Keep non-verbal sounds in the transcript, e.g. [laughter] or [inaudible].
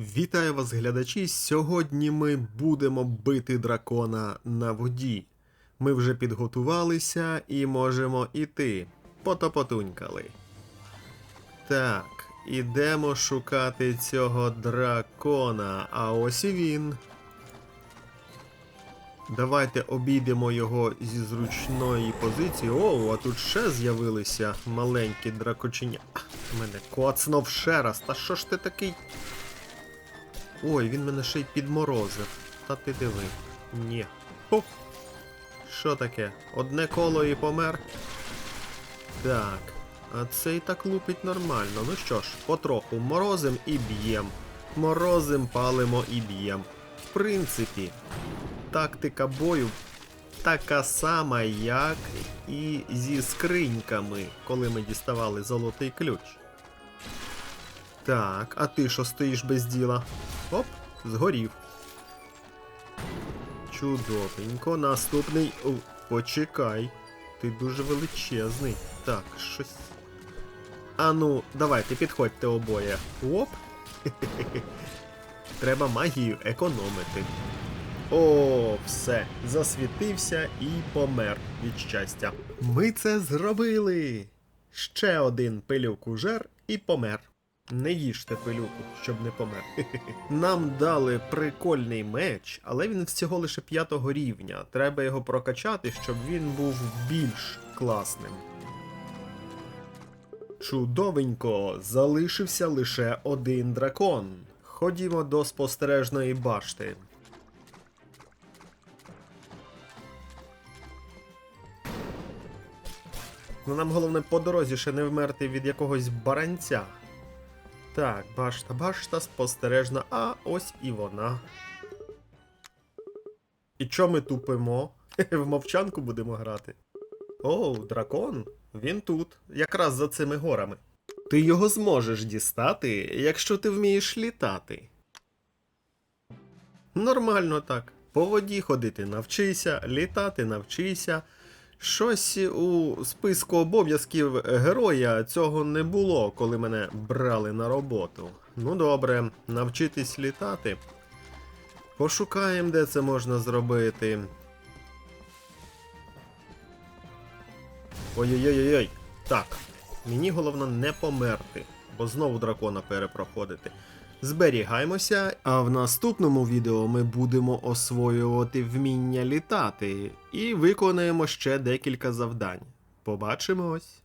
Вітаю вас, глядачі! Сьогодні ми будемо бити дракона на воді. Ми вже підготувалися і можемо іти. Потопотунькали. Так, ідемо шукати цього дракона. А ось і він. Давайте обійдемо його зі зручної позиції. О, а тут ще з'явилися маленькі дракоченя. Мене коцнув ще раз. Та що ж ти такий? Ой, він мене ще й підморозив. Та ти диви. Ні. Хоп. Що таке? Одне коло і помер. Так. А цей так лупить нормально. Ну що ж, потроху морозим і б'єм. Морозим, палимо і б'єм. В принципі, тактика бою така сама, як і зі скриньками, коли ми діставали золотий ключ. Так, а ти що стоїш без діла? Оп, згорів. Чудовенько, наступний. О, почекай. Ти дуже величезний. Так, щось. Ану, давайте, підходьте обоє. Оп. [laughs] Треба магію економити. О, все, засвітився і помер від щастя. Ми це зробили. Ще один пилюку-жер і помер. Не їжте пилюку, щоб не помер. [laughs] Нам дали прикольний меч, але він всього лише п'ятого рівня. Треба його прокачати, щоб він був більш класним. Чудовенько, залишився лише один дракон. Ходімо до спостережної башти. Ну нам головне по дорозі ще не вмерти від якогось баранця. Так, башта, башта спостережна, а ось і вона. І чо ми тупимо? [laughs] В мовчанку будемо грати. Оу, дракон, він тут, якраз за цими горами. Ти його зможеш дістати, якщо ти вмієш літати. Нормально так. По воді ходити навчися, літати навчися. Щось у списку обов'язків героя цього не було, коли мене брали на роботу. Ну добре, навчитись літати. Пошукаємо, де це можна зробити. Ой-ой-ой-ой. Так, мені головне не померти, бо знову дракона перепроходити. Зберігаємося, а в наступному відео ми будемо освоювати вміння літати і виконаємо ще декілька завдань. Побачимось!